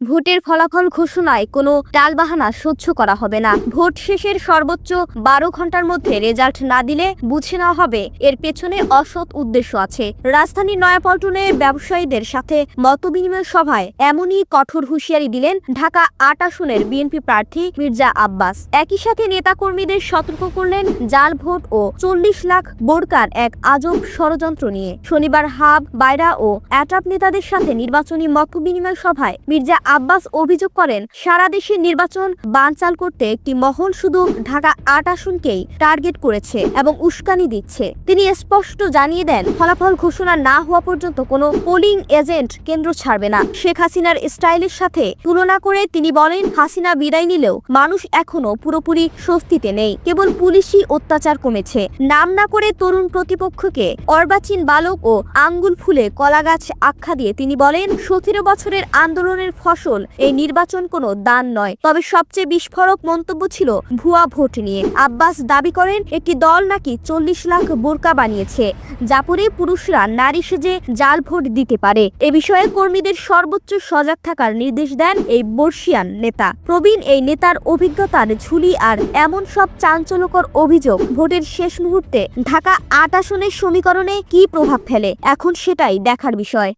ভোটের ফলাফল ঘোষণায় কোনো টালবাহানা সহ্য করা হবে না। ভোট শেষের সর্বোচ্চ বারো ঘণ্টার মধ্যে রেজাল্ট না দিলে বুঝে নেওয়া হবে, এর পেছনে অসৎ উদ্দেশ্য আছে। রাজধানীর নয়াপল্টনে ব্যবসায়ীদের সাথে মতবিনিময় সভায় এমনই কঠোর হুঁশিয়ারি দিলেন ঢাকা আট আসনের বিএনপি প্রার্থী মির্জা আব্বাস। একই সাথে নেতাকর্মীদের সতর্ক করলেন জাল ভোট ও চল্লিশ লাখ বোরকার এক আজব ষড়যন্ত্র নিয়ে। শনিবার হাব, বাইরা ও অ্যাটাপ নেতাদের সাথে নির্বাচনী মতবিনিময় সভায় মির্জা আব্বাস অভিযোগ করেন, সারা দেশের নির্বাচন বানচাল করতে একটি মহল শুধু ঢাকা আট আসনকেই টার্গেট করেছে এবং উস্কানি দিচ্ছে। তিনি স্পষ্ট জানিয়ে দেন, ফলাফল ঘোষণা না হওয়া পর্যন্ত কোনো পোলিং এজেন্ট কেন্দ্র ছাড়বে না। শেখ হাসিনার স্টাইলের সাথে তুলনা করে তিনি বলেন, হাসিনা বিদায় নিলেও মানুষ এখনও পুরোপুরি স্বস্তিতে নেই। কেবল পুলিশি অত্যাচার কমেছে। নাম না করে তরুণ প্রতিপক্ষকে অর্বাচীন বালক ও আঙ্গুল ফুলে কলাগাছ আখ্যা দিয়ে তিনি বলেন, সতেরো বছরের আন্দোলনের এই নির্বাচন কোনো দান নয়। তবে সবচেয়ে বিস্ফোরক মন্তব্য ছিল ভুয়া ভোট নিয়ে। আব্বাস দাবি করেন, একটি দল নাকি চল্লিশ লাখ বোরকা বানিয়েছে, যা পরে পুরুষরা নারী সেজে জাল ভোট দিতে পারে। এ বিষয়ে কর্মীদের সর্বোচ্চ সজাগ থাকার নির্দেশ দেন এই বর্ষিয়ান নেতা। প্রবীণ এই নেতার অভিজ্ঞতার ঝুলি আর এমন সব চাঞ্চল্যকর অভিযোগ ভোটের শেষ মুহূর্তে ঢাকা আট আসনের সমীকরণে কি প্রভাব ফেলে? এখন সেটাই দেখার বিষয়।